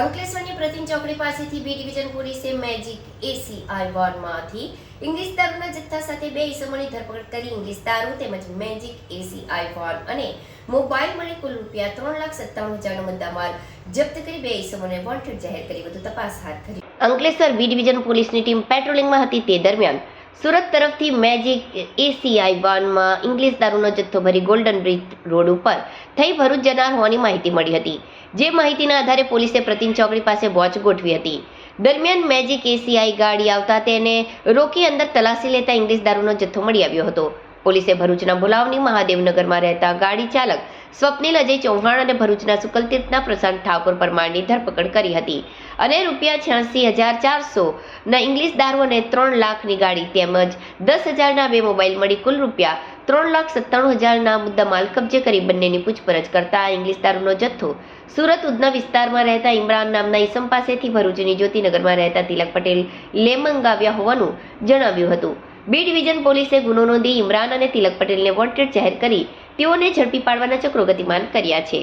અંકલેશ્વરની પ્રતિમ ચોકડી પાસેથી બી ડિવિઝન પોલીસે મેજિક એસીઆઈ વોર્ડમાંથી ઇંગ્લિશ દારૂના જથ્થા સાથે બે ઇસમોની ધરપકડ કરી ઇંગ્લિશ દારૂ તેમજ મેજિક એસીઆઈ વોર્ડ અને મોબાઈલ મળી કુલ રૂપિયા ત્રણ લાખ સત્તાવન હજારનો મુદ્દામાલ જપ્ત કરી બે ઇસમોને વોન્ટેડ જાહેર કરી. વધુ તપાસ હાથ ધરી. અંકલેશ્વર બી ડિવિઝન પોલીસની ટીમ પેટ્રોલિંગમાં હતી તે દરમિયાન સુરત તરફથી મેજિક એસીઆઈ વાનમાં ઇંગ્લિશ દારૂનો જથ્થો ભરી ગોલ્ડન બ્રિજ રોડ ઉપર થઈ ભરૂચ જનાર હોવાની માહિતી મળી હતી. જે માહિતીના આધારે પોલીસે પ્રતિમ ચોકડી પાસે વોચ ગોઠવી હતી. દરમિયાન મેજિક એસીઆઈ ગાડી આવતા તેને રોકી અંદર તલાશી લેતા ઇંગ્લિશ દારૂનો જથ્થો મળી આવ્યો હતો. પોલીસે ભરૂચના ભુલાવની મહાદેવનગરમાં રહેતા ગાડી ચાલક સ્વપ્નિલ અજય ચૌહાણ અને ભરૂચના સુકલતીર્થના પ્રશાંત ઠાકોર પરમારની ધરપકડ કરી હતી અને રૂપિયા છ્યાસી હજાર ચારસો ના ઇંગ્લિશ દારૂ અને ત્રણ લાખની ગાડી તેમજ દસ હજારના બે મોબાઈલ મળી કુલ રૂપિયા ત્રણ લાખ સત્તાણું હજારના મુદ્દામાલ કબજે કરી બંનેની પૂછપરછ કરતા ઇંગ્લિશ દારૂનો જથ્થો સુરત ઉધના વિસ્તારમાં રહેતા ઇમરાન નામના ઈસમ પાસેથી ભરૂચની જ્યોતિનગરમાં રહેતા તિલક પટેલ લેમંગાવ્યા હોવાનું જણાવ્યું હતું. બી ડિવિઝન પોલીસે ગુનો નોંધી ઇમરાન અને તિલક પટેલને વોન્ટેડ જાહેર કરી તેઓને ઝડપી પાડવાના ચક્રો ગતિમાન કર્યા છે.